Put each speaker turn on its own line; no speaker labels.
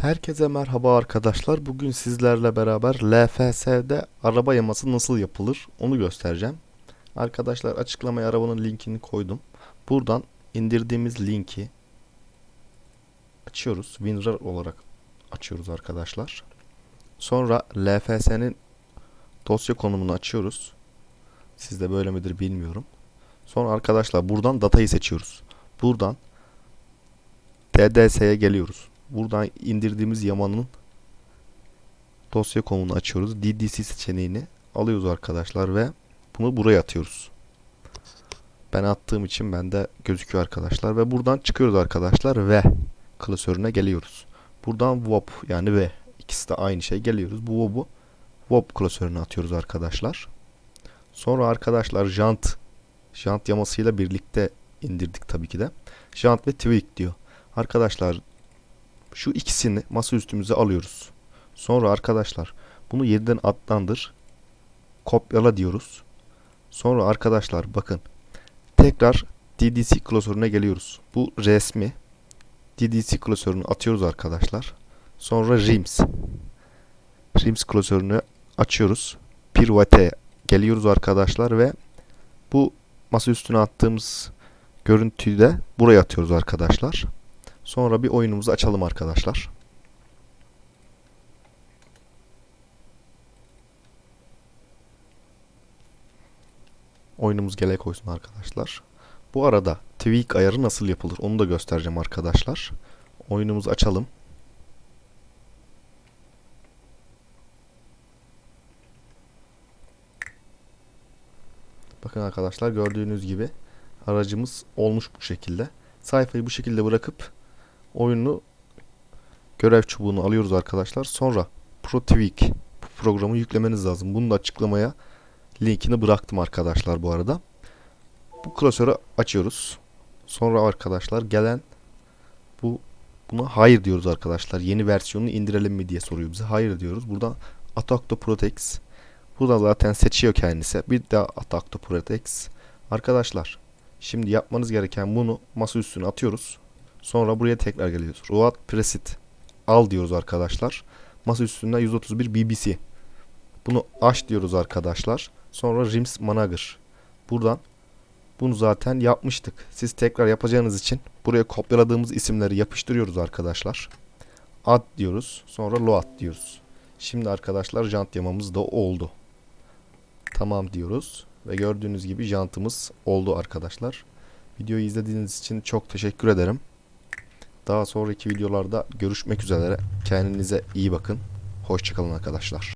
Herkese merhaba arkadaşlar. Bugün sizlerle beraber LFS'de araba yaması nasıl yapılır onu göstereceğim. Arkadaşlar açıklamaya arabanın linkini koydum. Buradan indirdiğimiz linki açıyoruz. WinRAR olarak açıyoruz arkadaşlar. Sonra LFS'nin dosya konumunu açıyoruz. Sizde böyle midir bilmiyorum. Sonra arkadaşlar buradan datayı seçiyoruz. Buradan DDS'ye geliyoruz. Buradan indirdiğimiz Yaman'ın dosya konumunu açıyoruz. DDC seçeneğini alıyoruz arkadaşlar ve bunu buraya atıyoruz. Ben attığım için bende gözüküyor arkadaşlar ve buradan çıkıyoruz arkadaşlar ve klasörüne geliyoruz. Buradan WOP yani ve ikisi de aynı şey geliyoruz. Bu WOP'u WOP klasörüne atıyoruz arkadaşlar. Sonra arkadaşlar jant jant yamasıyla birlikte indirdik tabii ki de. Jant ve tweak diyor. Arkadaşlar şu ikisini masa üstümüze alıyoruz. Sonra arkadaşlar bunu yeniden adlandır. Kopyala diyoruz. Sonra arkadaşlar bakın tekrar DDC klasörüne geliyoruz. Bu resmi DDC klasörüne atıyoruz arkadaşlar. Sonra RIMS RIMS klasörünü açıyoruz. Pirouette'e geliyoruz arkadaşlar ve bu masa üstüne attığımız görüntüyü de buraya atıyoruz arkadaşlar. Sonra bir oyunumuzu açalım arkadaşlar. Oyunumuz gele koysun arkadaşlar. Bu arada tweak ayarı nasıl yapılır onu da göstereceğim arkadaşlar. Oyunumuzu açalım. Bakın arkadaşlar gördüğünüz gibi aracımız olmuş bu şekilde. Sayfayı bu şekilde bırakıp oyunu görev çubuğunu alıyoruz arkadaşlar. Sonra ProTweak programı yüklemeniz lazım. Bunu da açıklamaya linkini bıraktım arkadaşlar bu arada. Bu klasörü açıyoruz. Sonra arkadaşlar gelen bu buna hayır diyoruz arkadaşlar. Yeni versiyonunu indirelim mi diye soruyor bize. Hayır diyoruz. Buradan Attack to Protect. Burada zaten seçiyor kendisi. Bir daha Attack to Protect. Arkadaşlar şimdi yapmanız gereken bunu masa üstüne atıyoruz. Sonra buraya tekrar geliyoruz. Road Preset al diyoruz arkadaşlar. Masa üstünde 131 BBC. Bunu aç diyoruz arkadaşlar. Sonra Rims Manager. Buradan bunu zaten yapmıştık. Siz tekrar yapacağınız için buraya kopyaladığımız isimleri yapıştırıyoruz arkadaşlar. Add diyoruz. Sonra load diyoruz. Şimdi arkadaşlar jant yamamız da oldu. Tamam diyoruz. Ve gördüğünüz gibi jantımız oldu arkadaşlar. Videoyu izlediğiniz için çok teşekkür ederim. Daha sonraki videolarda görüşmek üzere. Kendinize iyi bakın. Hoşçakalın arkadaşlar.